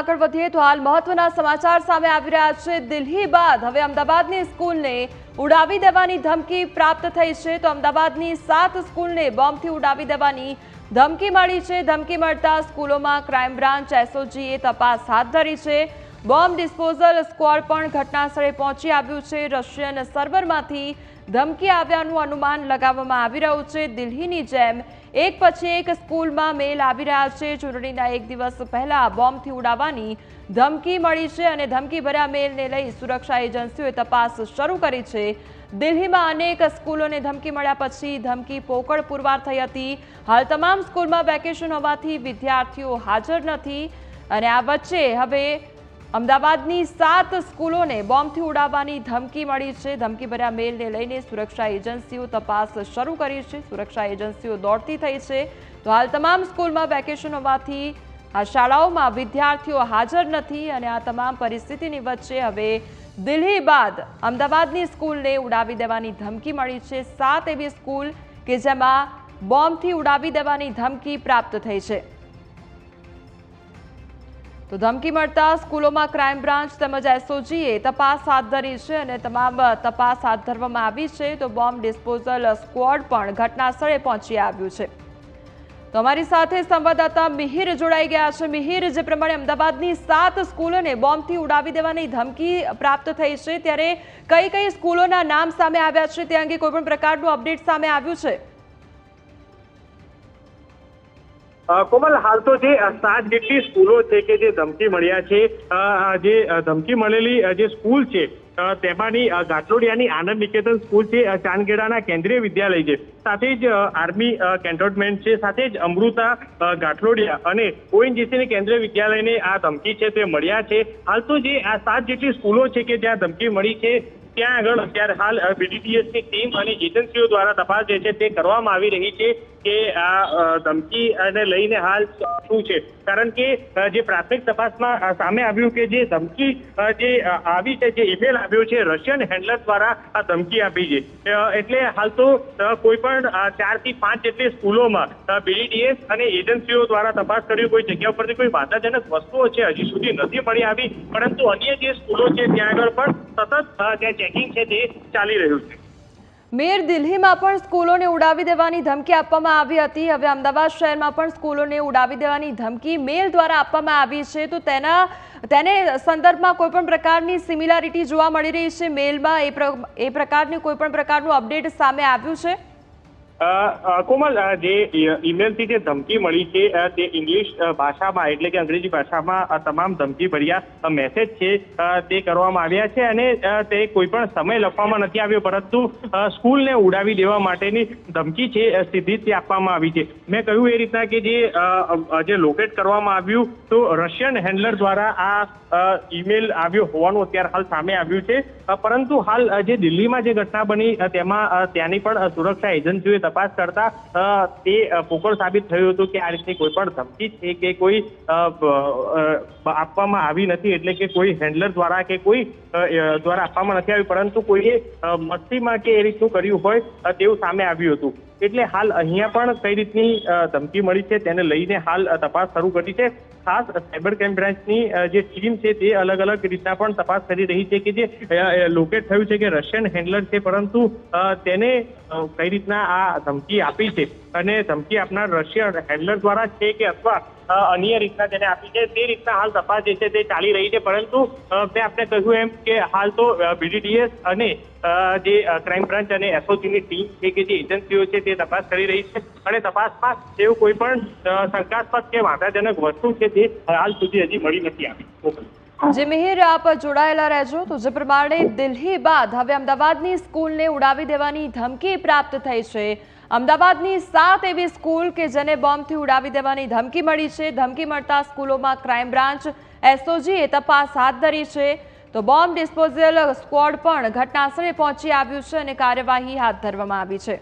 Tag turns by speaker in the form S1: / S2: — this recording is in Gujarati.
S1: આગળ વધીએ તો હાલ મહત્વના સમાચાર સામે આવી રહ્યા છે. દિલ્હી બાદ હવે અમદાવાદની સ્કૂલને ઉડાવી દેવાની ધમકી પ્રાપ્ત થઈ છે. તો અમદાવાદની સાત સ્કૂલને બોમ્બથી ઉડાવી દેવાની ધમકી મળી છે. ધમકી મળતા સ્કૂલોમાં ક્રાઇમ બ્રાન્ચ, એસઓજીએ તપાસ હાથ ધરી છે. બોમ્બ ડિસ્પોઝલ સ્ક્વોડ પણ ઘટનાસ્થળે પહોંચી આવ્યું છે. રશિયન સર્વરમાંથી ધમકી આવ્યાનું અનુમાન લગાવવામાં આવી રહ્યું છે. દિલ્હીની જેમ એક પછી એક સ્કૂલમાં મેલ આવી રહ્યા છે. ચૂંટણીના એક દિવસ પહેલા બોમ્બથી ઉડાવવાની ધમકી મળી છે અને ધમકીભર્યા મેલને લઈ સુરક્ષા એજન્સીઓએ તપાસ શરૂ કરી છે. દિલ્હીમાં અનેક સ્કૂલોને ધમકી મળ્યા પછી ધમકી પોકળ પુરવાર થઈ હતી. હાલ તમામ સ્કૂલમાં વેકેશન હોવાથી વિદ્યાર્થીઓ હાજર નથી અને આ વચ્ચે હવે અમદાવાદની સાત સ્કૂલોને બોમ્બથી ઉડાવવાની ધમકી મળી છે. ધમકી ભર્યા મેલને લઈને સુરક્ષા એજન્સીઓ તપાસ શરૂ કરી છે. સુરક્ષા એજન્સીઓ દોડતી થઈ છે. તો હાલ તમામ સ્કૂલમાં વેકેશન હોવાથી આ શાળાઓમાં વિદ્યાર્થીઓ હાજર નથી અને આ તમામ પરિસ્થિતિની વચ્ચે હવે દિલ્હી બાદ અમદાવાદની સ્કૂલને ઉડાવી દેવાની ધમકી મળી છે. સાત એવી સ્કૂલ કે જેમાં બોમ્બથી ઉડાવી દેવાની ધમકી પ્રાપ્ત થઈ છે. તો ધમકી મળતા સ્કૂલોમાં ક્રાઇમ બ્રાન્ચ તેમજ એસઓજીએ તપાસ હાથ ધરી છે અને તમામ તપાસ હાથ ધરવામાં આવી છે તો બોમ્બ ડિસ્પોઝલ સ્ક્વોડ પણ ઘટનાસ્થળે પહોંચી આવ્યું છે. તો અમારી સાથે સંવાદદાતા મિહિર જોડાઈ ગયા છે. મિહિર, જે પ્રમાણે અમદાવાદની સાત સ્કૂલોને બોમ્બથી ઉડાવી દેવાની ધમકી પ્રાપ્ત થઈ છે, ત્યારે કઈ કઈ સ્કૂલોના નામ સામે આવ્યા છે તે અંગે કોઈપણ પ્રકારનું અપડેટ સામે આવ્યું છે?
S2: કોમલ, હાલ તો જે સાત જેટલી સ્કૂલો છે કે જે ધમકી મળ્યા છે જે ધમકી મળેલી જે સ્કૂલ છે તેમાંની ગાટલોડિયાની આનંદ નિકેતન સ્કૂલ છે ચાંદગેડાના કેન્દ્રીય વિદ્યાલય છે. સાથે જ આર્મી કેન્ટોનમેન્ટ છે, સાથે જ અમૃતા ગાટલોડિયા અને ઓએનજીસીની કેન્દ્રીય વિદ્યાલયને આ ધમકી છે તે મળ્યા છે. હાલ તો જે આ સાત જેટલી સ્કૂલો છે કે જ્યાં ધમકી મળી છે ત્યાં આગળ અત્યારે હાલ બીડીટીએસની ટીમ અને એજન્સીઓ દ્વારા તપાસ જે છે તે કરવામાં આવી રહી છે કે આ ધમકી અને લઈને હાલ શું છે? કારણ કે જે પ્રાથમિક તપાસમાં સામે આવ્યું કે જે ધમકી જે આવી છે, જે ઈમેલ આવ્યો છે, રશિયન હેન્ડલર દ્વારા આ ધમકી આપી છે. એટલે હાલ તો કોઈ પણ ચારથી પાંચ જેટલી સ્કૂલોમાં બીડીડીએસ અને એજન્સીઓ દ્વારા તપાસ કરી, કોઈ જગ્યા ઉપરથી કોઈ વાંધાજનક વસ્તુઓ છે, હજી સુધી નથી મળી આવી. પરંતુ અન્ય જે સ્કૂલો છે, ત્યાં આગળ પણ સતત જે ચેકિંગ છે, તે ચાલી રહ્યું છે.
S1: મેર દિલ્હીમાં પણ સ્કૂલોને ઉડાવી દેવાની ધમકી આપવામાં આવી હતી. હવે અમદાવાદ શહેરમાં પણ સ્કૂલોને ઉડાવી દેવાની ધમકી મેલ દ્વારા આપવામાં આવી છે. તો તેના, તેને સંદર્ભમાં કોઈ પણ પ્રકારની સિમિલારિટી જોવા મળી રહી છે. મેલમાં એ પ્રકારની કોઈ પણ પ્રકારનું અપડેટ સામે આવ્યું છે.
S2: કોમલ જે ઈમેલથી જે ધમકી મળી છે તે ઇંગ્લિશ ભાષામાં, એટલે કે અંગ્રેજી ભાષામાં તમામ ધમકી ભર્યા મેસેજ છે તે કરવામાં આવ્યા છે અને તે કોઈ પણ સમય લખવામાં નથી આવ્યો, પરંતુ સ્કૂલને ઉડાવી દેવા માટેની ધમકી છે સીધી જ આપવામાં આવી છે. મેં કહ્યું એ રીતના કે જે જે લોકેટ કરવામાં આવ્યું, તો રશિયન હેન્ડલર દ્વારા આ ઈમેલ આવ્યો હોવાનું અત્યારે હાલ સામે આવ્યું છે. પરંતુ હાલ જે દિલ્હીમાં જે ઘટના બની તેમાં ત્યાંની પણ સુરક્ષા એજન્સીઓએ તપાસ કરતા તે પોકળ સાબિત થયું હતું કે આ રીતની કોઈ પણ ધમકી છે કે કોઈ આપવામાં આવી નથી એટલે કે કોઈ હેન્ડલર દ્વારા કે કોઈ દ્વારા આપવામાં નથી આવી, પરંતુ કોઈએ મસ્તીમાં કે એ રીતનું કર્યું હોય તેવું સામે આવ્યું હતું. એટલે હાલ અહીંયા પણ કઈ રીતની ધમકી મળી છે તેને લઈને હાલ તપાસ શરૂ કરી છે. ખાસ સાયબર ક્રાઇમ બ્રાન્ચની જે ટીમ છે તે અલગ અલગ રીતના પણ તપાસ કરી રહી છે કે જે લોકેટ થયું છે કે રશિયન હેન્ડલર છે પરંતુ તેને કઈ રીતના આ ધમકી આપી છે. અને ધમકી આપનાર રશિયન હેન્ડલર દ્વારા છે કે અથવા અન્ય રીતના તેને આપી છે, તે રીતના હાલ તપાસ જે છે તે ચાલી રહી છે. પરંતુ મેં આપણે કહ્યું એમ કે હાલ તો બીડીડીએસ અને જે ક્રાઇમ બ્રાન્ચ અને એસઓજીની ટીમ છે કે જે એજન્સીઓ છે તે તપાસ કરી રહી છે. અને તપાસમાં એવું કોઈ પણ શંકાસ્પદ કે વાંધાજનક વસ્તુ છે તે હાલ સુધી હજી મળી નથી આવી. ઓકે.
S1: જે મિહિર આપ જોડાયેલા રહેજો, તો જે પ્રમાણે દિલ્હી બાદ હવે અમદાવાદની સ્કૂલને ઉડાવી દેવાની ધમકી પ્રાપ્ત થઈ છે. અમદાવાદની સાત એવી સ્કૂલ કે જેને બોમ્બથી ઉડાવી દેવાની ધમકી મળી છે. ધમકી મળતા સ્કૂલોમાં ક્રાઇમ બ્રાન્ચ એસઓજીએ તપાસ હાથ ધરી છે. તો બોમ્બ ડિસ્પોઝલ સ્ક્વોડ પણ ઘટનાસ્થળે પહોંચી આવ્યું છે અને કાર્યવાહી હાથ ધરવામાં આવી છે.